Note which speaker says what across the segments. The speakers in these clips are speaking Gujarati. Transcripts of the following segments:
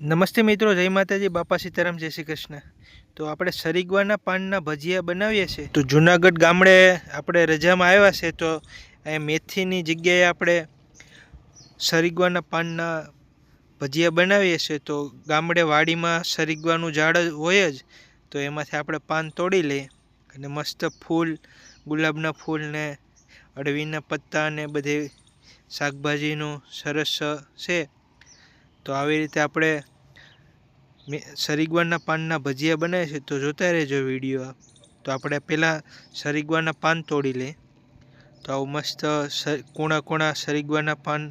Speaker 1: નમસ્તે મિત્રો, જય માતાજી, બાપા સીતારામ, જય શ્રી કૃષ્ણ. તો આપણે સરીગવાના પાનના ભજીયા બનાવીએ છીએ. તો જુનાગઢ ગામડે આપણે રજામાં આવ્યા છે, તો અહીંયા મેથીની જગ્યાએ આપણે સરીગવાના પાનના ભજીયા બનાવીએ છીએ. તો ગામડે વાડીમાં સરીગવાનું ઝાડ હોય જ, તો એમાંથી આપણે પાન તોડી લઈએ અને મસ્ત ફૂલ, ગુલાબના ફૂલને અડવીના પત્તા ને બધી શાકભાજીનું સરસ છે. તો આવી રીતે આપણે સરીગવાના પાનના ભજીયા બનાવે છે તો જોતા રહેજો વીડિયો તો આપણે પહેલાં સરીગવાના પાન તોડી લઈએ. તો આવું મસ્ત કોણા કૂણા સરીગવાના પાન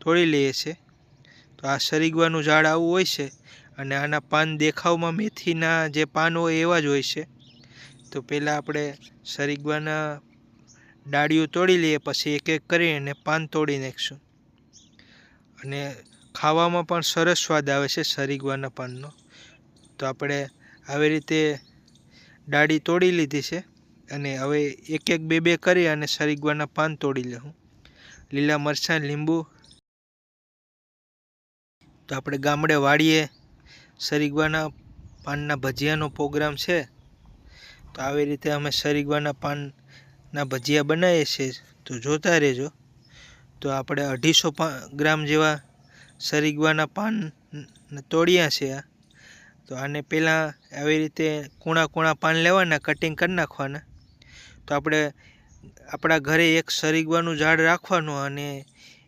Speaker 1: તોડી લઈએ છીએ. તો આ સરીગવાનું ઝાડ આવું હોય છે અને આના પાન દેખાવમાં મેથીના જે પાન હોય એવા જ હોય છે. તો પહેલાં આપણે સરીગવાના ડાળીઓ તોડી લઈએ, પછી એક એક કરીને પાન તોડી નાખીશું. અને ખાવામાં પણ સરસ સ્વાદ આવે છે સરીગવાના પાનનો. તો આપણે આવી રીતે ડાળી તોડી લીધી છે અને હવે એક એક બે બે કરી અને સરીગવાના પાન તોડી લઉં લીલા મરચાં, લીંબુ. તો આપણે ગામડે વાડીએ સરીગવાના પાનના ભજીયાનો પ્રોગ્રામ છે. તો આવી રીતે અમે સરીગવાના પાનના ભજીયા બનાવીએ છીએ. તો જોતા રહેજો. તો આપણે અઢીસો ગ્રામ જેવા સરીગવાના પાન તોડ્યા છે તો આને પહેલાં આવી રીતે કૂણા કૂણા પાન લેવાના કટિંગ કરી નાખવાના. તો આપણે, આપણા ઘરે એક સરીગવાનું ઝાડ રાખવાનું અને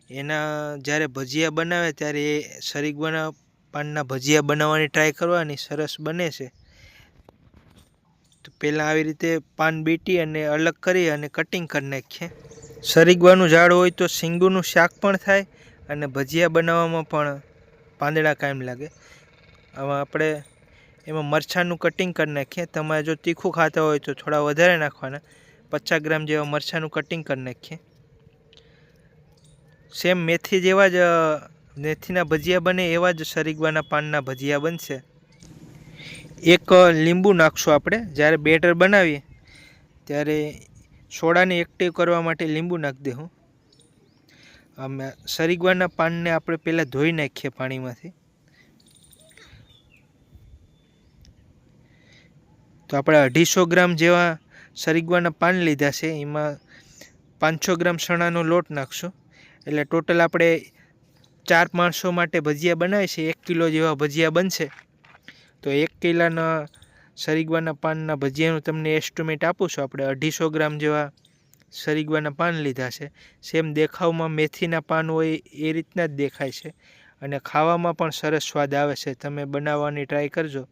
Speaker 1: એના જ્યારે ભજીયા બનાવે ત્યારે એ સરીગવાના પાનના ભજીયા બનાવવાની ટ્રાય કરવાની સરસ બને છે. તો પહેલાં આવી રીતે પાન બીટી અને અલગ કરી અને કટિંગ કરી નાખીએ. સરીગવાનું ઝાડ હોય તો સિંગુનું શાક પણ થાય અને ભજીયા બનાવવામાં પણ પાંદડા કાયમ લાગે. હવે આપણે એમાં મરચાંનું કટિંગ કરી નાખીએ. તમારે જો તીખું ખાતા હોય તો થોડા વધારે નાખવાના. પચાસ ગ્રામ જેવા મરચાંનું કટિંગ કરી નાખીએ. સેમ મેથી જેવા જ મેથીના ભજીયા બને એવા જ સરીગવાના પાનના ભજીયા બનશે. એક લીંબુ નાખશું આપણે. જ્યારે બેટર બનાવીએ, ત્યારે સોડાને એક્ટિવ કરવા માટે લીંબુ નાખી દઉં સરીગવાના પાનને આપણે પહેલાં ધોઈ નાખીએ પાણીમાંથી. તો આપણે અઢીસો ગ્રામ જેવા સરીગવાના પાન લીધા છે. એમાં પાંચસો ગ્રામ ચણાનો લોટ નાખશું. એટલે ટોટલ આપણે ચાર માણસો માટે ભજીયા બનાવીએ છીએ. એક કિલો જેવા ભજીયા બનશે. તો એક કિલાના સરીગવાના પાનના ભજીયાનું તમને એસ્ટિમેટ આપું છું. આપણે અઢીસો ગ્રામ જેવા સરીગવાના પાન લીધા છે. સેમ દેખાવમાં મેથીના પાન હોય એ રીતના જ દેખાય છે અને ખાવામાં પણ સરસ સ્વાદ આવે છે. તમે બનાવવાની ટ્રાય કરજો.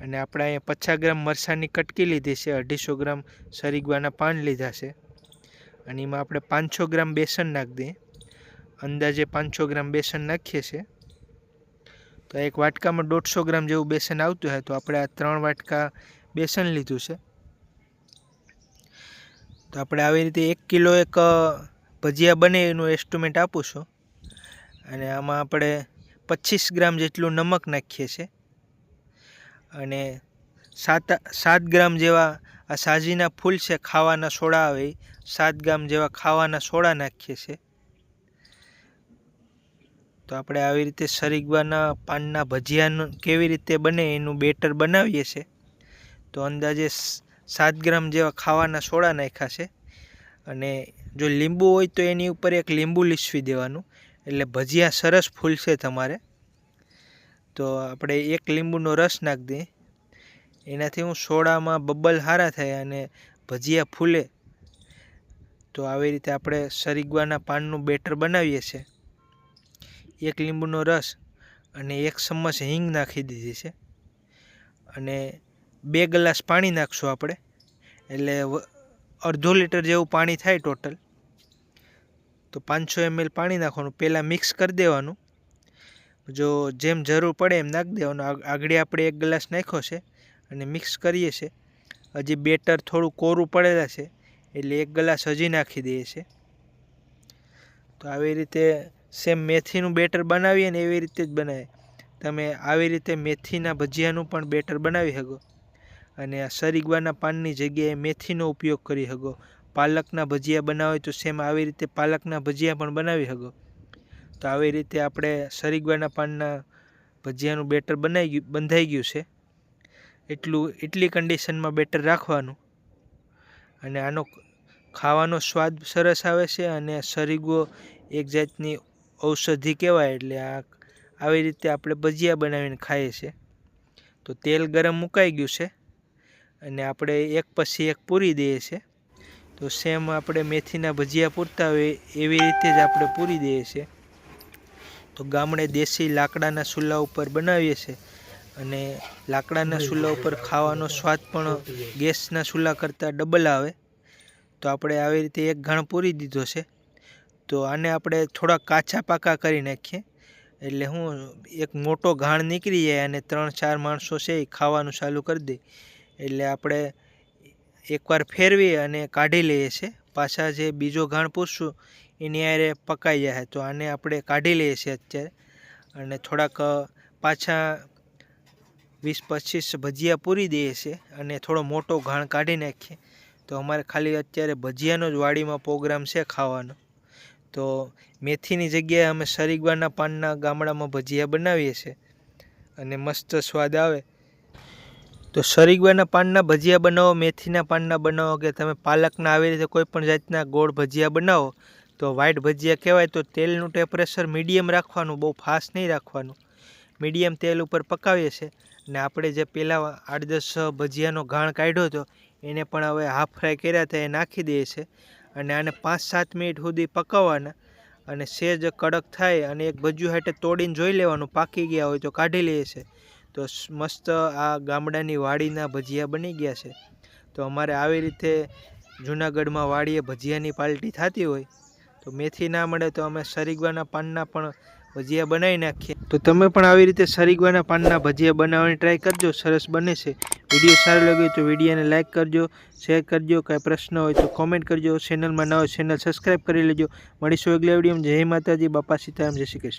Speaker 1: અને આપણે અહીંયા પચાસ ગ્રામ મરચાંની કટકી લીધી છે. અઢીસો ગ્રામ સરીગવાના પાન લીધા છે. અને એમાં આપણે પાંચસો ગ્રામ બેસન નાખી દઈએ. અંદાજે પાંચસો ગ્રામ બેસન નાખીએ છીએ. તો એક વાટકામાં દોઢસો ગ્રામ જેવું બેસન આવતું હોય તો આપણે આ ત્રણ વાટકા બેસન લીધું છે. તો આપણે આવી રીતે એક કિલો એક ભજીયા બને એનું એસ્ટિમેટ આપું છું. અને આમાં આપણે પચીસ ગ્રામ જેટલું નમક નાખીએ છીએ. અને સાત સાત ગ્રામ જેવા આ સાજીના ફૂલ છે, ખાવાના સોડા આવે સાત ગ્રામ જેવા ખાવાના સોડા નાખીએ છીએ. તો આપણે આવી રીતે સરીગવાના પાનના ભજીયાનું કેવી રીતે બને એનું બેટર બનાવીએ છીએ. તો અંદાજે સાત ગ્રામ જેવા ખાવાના સોડા નાખ્યા છે. અને જો લીંબુ હોય તો એની ઉપર એક લીંબુ લીસવી દેવાનું. એટલે ભજીયા સરસ ફૂલશે તમારે. તો આપણે એક લીંબુનો રસ નાખી દઈએ. એનાથી હું સોડામાં બબલ સારા થાય અને ભજીયા ફૂલે. તો આવી રીતે આપણે સરીગવાના પાનનું બેટર બનાવીએ છીએ. એક લીંબુનો રસ અને એક ચમચ હિંગ નાખી દીધી છે. અને બે ગ્લાસ પાણી નાખશું આપણે. એટલે અડધો લીટર જેવું પાણી થાય ટોટલ. તો પાંચસો એમએલ પાણી નાખવાનું. પહેલાં મિક્સ કરી દેવાનું. જો જેમ જરૂર પડે એમ નાખી દેવાનું. આગ- આગળ આપણે એક ગ્લાસ નાખ્યો છે અને મિક્સ કરીએ છીએ. હજી બેટર થોડું કોરું પડેલા છે. એટલે એક ગ્લાસ હજી નાખી દઈએ છીએ. તો આવી રીતે સેમ મેથીનું બેટર બનાવીએ ને એવી રીતે જ બનાવે તમે આવી રીતે મેથીના ભજીયાનું પણ બેટર બનાવી શકો. અને આ સરીગવાના પાનની જગ્યાએ મેથીનો ઉપયોગ કરી શકો પાલકના ભજીયા બનાવે તો સેમ આવી રીતે પાલકના ભજીયા પણ બનાવી શકો તો આવી રીતે આપણે સરીગવાના પાનના ભજીયાનું બેટર બનાવી ગયું, બંધાઈ ગયું છે. એટલું, એટલી કન્ડિશનમાં બેટર રાખવાનું. અને આનો ખાવાનો સ્વાદ સરસ આવે છે અને સરીગો એક જાતની ઔષધિ કહેવાય એટલે આ આવી રીતે આપણે ભજીયા બનાવીને ખાઈએ છીએ. તો તેલ ગરમ મુકાઈ ગયું છે. અને આપણે એક પછી એક પૂરી દઈએ છીએ તો સેમ આપણે મેથીના ભજીયા પૂરતા હોય એવી રીતે જ આપણે પૂરી દઈએ છીએ તો ગામડે દેશી લાકડાના ચૂલા ઉપર બનાવીએ છીએ અને લાકડાના ચૂલા ઉપર ખાવાનો સ્વાદ પણ ગેસના ચૂલા કરતાં ડબલ આવે. તો આપણે આવી રીતે એક ઘાણ પૂરી દીધો છે. તો આને આપણે થોડા કાચા પાકા કરી નાખીએ. એટલે હું એક મોટો ઘાણ નીકળી જાય અને ત્રણ ચાર માણસો છે એ ખાવાનું ચાલુ કરી દે. એટલે આપણે એકવાર ફેરવી અને કાઢી લઈએ છીએ. પાછા જે બીજો ઘાણ પૂછશું એની આરે પકાઈ જાય. તો આને આપણે કાઢી લઈએ છીએ અત્યારે. અને થોડાક પાછા વીસ પચીસ ભજીયા પૂરી દઈએ છીએ અને થોડો મોટો ઘાણ કાઢી નાખીએ. તો અમારે ખાલી અત્યારે ભજીયાનો જ વાડીમાં પ્રોગ્રામ છે ખાવાનો. તો મેથીની જગ્યાએ અમે સરીગવાના પાનના ગામડામાં ભજીયા બનાવીએ છીએ. અને મસ્ત સ્વાદ આવે. તો સરીગવાના પાનના ભજીયા બનાવો, મેથીના પાનના બનાવો કે તમે પાલકના આવી રીતે કોઈ પણ જાતના ગોળ ભજીયા બનાવો, તો વ્હાઇટ ભજીયા કહેવાય, તો તેલનું ટેમ્પરેચર મીડિયમ રાખવાનું, બહુ ફાસ્ટ નહીં રાખવાનું. મીડિયમ તેલ ઉપર પકાવીએ છીએ અને આપણે જે પહેલાં આઠ દસ ભજીયાનો ઘાણ કાઢ્યો હતો, એને પણ હવે હાફ ફ્રાય કર્યા હતા, એ નાખી દઈએ છીએ અને આને પાંચ સાત મિનિટ સુધી પકાવવાના અને સેજ કડક થાય અને એક ભજીયું હાટે તોડીને જોઈ લેવાનું, પાકી ગયા હોય તો કાઢી લઈએ છીએ. તો મસ્ત આ ગામડાની વાડીના ભજીયા બની ગયા છે. તો અમારે આવી રીતે જુનાગઢમાં વાડીએ ભજીયાની પાલટી થતી હોય, તો મેથી ના મળે તો અમે સરીગવાના પાનના પણ ભજીયા બનાવી નાખીએ. તો તમે પણ આવી રીતે સરીગવાના પાનના ભજીયા બનાવવાની ટ્રાય કરજો, સરસ બને છે. વીડિયો સારો લાગ્યો તો વિડીયોને લાઇક કરજો, શેર કરજો, કાંઈ પ્રશ્ન હોય તો કોમેન્ટ કરજો. ચેનલમાં ન હોય ચેનલ સબસ્ક્રાઈબ કરી લેજો. મળીશું આગલા વિડીયોમાં. જય માતાજી, બાપા સીતારામ, જય શ્રી કૃષ્ણ.